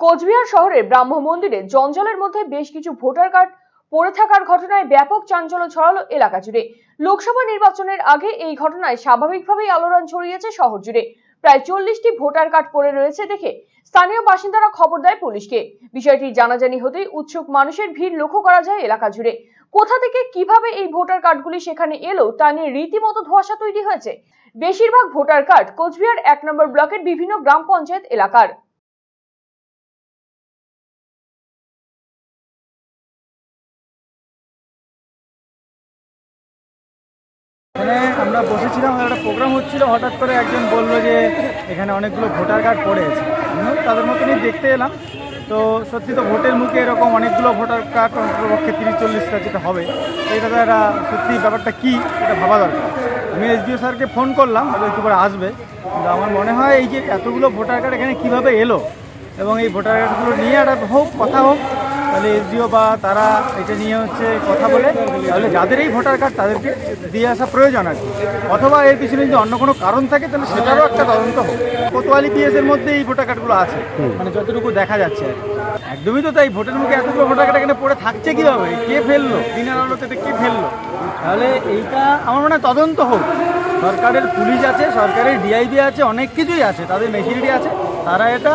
কোচবিহার শহরের ব্রাহ্ম মন্দিরে জঞ্জালের মধ্যে বেশ কিছু ভোটার কার্ড পড়ে থাকার ঘটনায় ব্যাপক চাঞ্চল্য ছড়ালো এলাকা জুড়ে। লোকসভা নির্বাচনের আগে এই ঘটনায় স্বাভাবিকভাবেই আলোড়ন ছড়িয়েছে শহর জুড়ে। প্রায় চল্লিশটি ভোটার কার্ড পড়ে রয়েছে দেখে স্থানীয় বাসিন্দারা খবর দেয় পুলিশকে। বিষয়টি জানাজানি হতেই উৎসুক মানুষের ভিড় লক্ষ্য করা যায় এলাকা জুড়ে। কোথা থেকে কীভাবে এই ভোটার কার্ডগুলি সেখানে এলো তা নিয়ে রীতিমতো ধোঁয়াশা তৈরি হয়েছে। বেশিরভাগ ভোটার কার্ড কোচবিহার এক নম্বর ব্লকের বিভিন্ন গ্রাম পঞ্চায়েত এলাকার। এখানে আমরা বসেছিলাম একটা প্রোগ্রাম হচ্ছিল, হঠাৎ করে একজন বলল যে এখানে অনেকগুলো ভোটার কার্ড পড়ে আছে। তাদের মতনই দেখতে এলাম। তো সত্যি তো ভোটের মুখে এরকম অনেকগুলো ভোটার কার্ড অন্ততপক্ষে তিরিশ, চল্লিশটা যেটা হবে, তো এটা একটা সত্যি ব্যাপারটা কী, এটা ভাবা দরকার। আমি এসডিও স্যারকে ফোন করলাম হয়তো একটু পরে আসবে। কিন্তু আমার মনে হয় এই যে এতগুলো ভোটার কার্ড এখানে কীভাবে এলো, এবং এই ভোটার কার্ডগুলো নিয়ে একটা হোক, কথা হোক তাহলে এসডিও বা তারা এটা নিয়ে হচ্ছে কথা বলে তাহলে যাদের এই ভোটার কার্ড তাদেরকে দিয়ে আসা প্রয়োজন কি। অথবা এর পিছনে যদি অন্য কোনো কারণ থাকে তাহলে সেটারও একটা তদন্ত হোক। কোতোয়ালি পিএস এর মধ্যে এই ভোটার কার্ডগুলো আছে। মানে যতটুকু দেখা যাচ্ছে একদমই তো তাই ভোটের মুখে এতগুলো ভোটার কার্ড এখানে পড়ে থাকছে কীভাবে? কে ফেলল? দিনের আলোতে কে ফেলল? তাহলে এইটা আমার মনে হয় তদন্ত হোক। সরকারের পুলিশ আছে সরকারের ডিআইবি আছে অনেক কিছুই আছে তাদের মেশিনারি আছে। তারা এটা